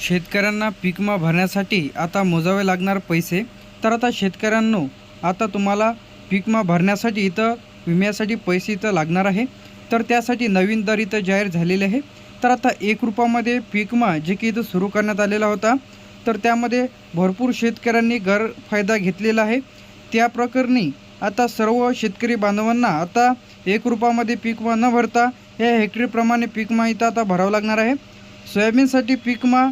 शेतकऱ्यांना पिकमा भरण्यासाठी आता मोजावे लागणार पैसे. तर आता शेतकऱ्यांनो आता तुम्हाला पीकमा भरण्यासाठी इथं विम्यासाठी पैसे इथं लागणार आहे. तर त्यासाठी नवीन दर इथं जाहीर झालेले आहे. तर आता एक रुपयामध्ये पीकमा जे की इथं सुरू करण्यात आलेला होता तर त्यामध्ये भरपूर शेतकऱ्यांनी गैरफायदा घेतलेला आहे. त्या प्रकरणी आता सर्व शेतकरी बांधवांना आता एक रुपयामध्ये पीक न भरता या हेक्टरीप्रमाणे पीकमा इथं आता भरावं लागणार आहे. सोयाबीनसाठी पीकमा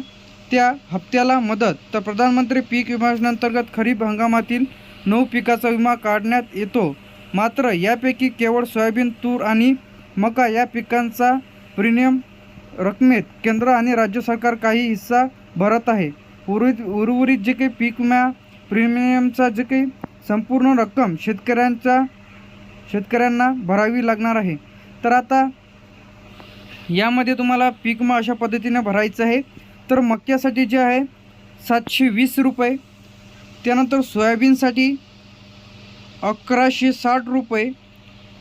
हप्त्या त्या हप्त्याला मदत. तर प्रधानमंत्री पीक विमायोजनेअंतर्गत खरीप हंगामातील नऊ पिकाचा विमा काढण्यात येतो. मात्र यापैकी केवळ सोयाबीन तूर आणि मका या पिकांचा प्रीमियम रकमेत केंद्र आणि राज्य सरकार काही हिस्सा भरत आहे. उर्वरित उर्वरित जे काही पीक विमा प्रीमियमचा जे काही संपूर्ण रक्कम शेतकऱ्यांच्या शेतकऱ्यांना भरावी लागणार आहे. तर आता यामध्ये तुम्हाला पीक विमा अशा पद्धतीने भरायचं आहे. तर मक्यासाठी जे आहे सातशे वीस रुपये. त्यानंतर सोयाबीनसाठी अकराशे साठ रुपये.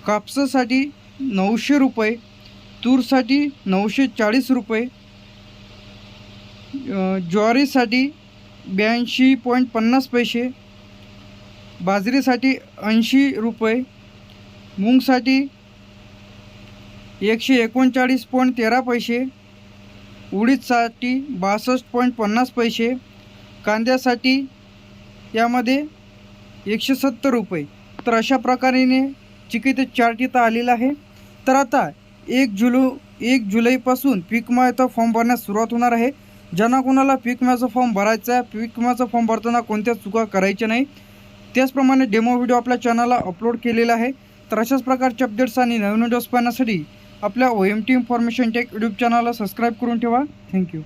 कापसासाठी नऊशे रुपये. तूरसाठी नऊशे चाळीस रुपये. ज्वारीसाठी ब्याऐंशी पॉईंट पन्नास पैसे. बाजरीसाठी ऐंशी रुपये. मूंगसाठी एकशे एकोणचाळीस पॉईंट तेरा पैसे. उडीदसाठी बासष्ट पॉईंट पन्नास पैसे कांद्यासाठी यामध्ये एकशे सत्तर रुपये. तर अशा प्रकारेने चिकी चार्ट इथं आलेला आहे. तर आता एक जुलो एक जुलैपासून पीक विमा फॉर्म भरण्यास सुरुवात होणार आहे. ज्यांना कोणाला पीक विम्याचा फॉर्म भरायचा आहे पीक विम्याचा फॉर्म भरताना कोणत्या चुका करायच्या नाही त्याचप्रमाणे डेमो व्हिडिओ आपल्या चॅनलला अपलोड केलेला आहे. तर अशाच प्रकारचे अपडेट्स आणि नवीन व्हिडिओज पाहण्यासाठी आपल्या O M T information tech YouTube चॅनलला सबस्क्राईब करून ठेवा. Thank you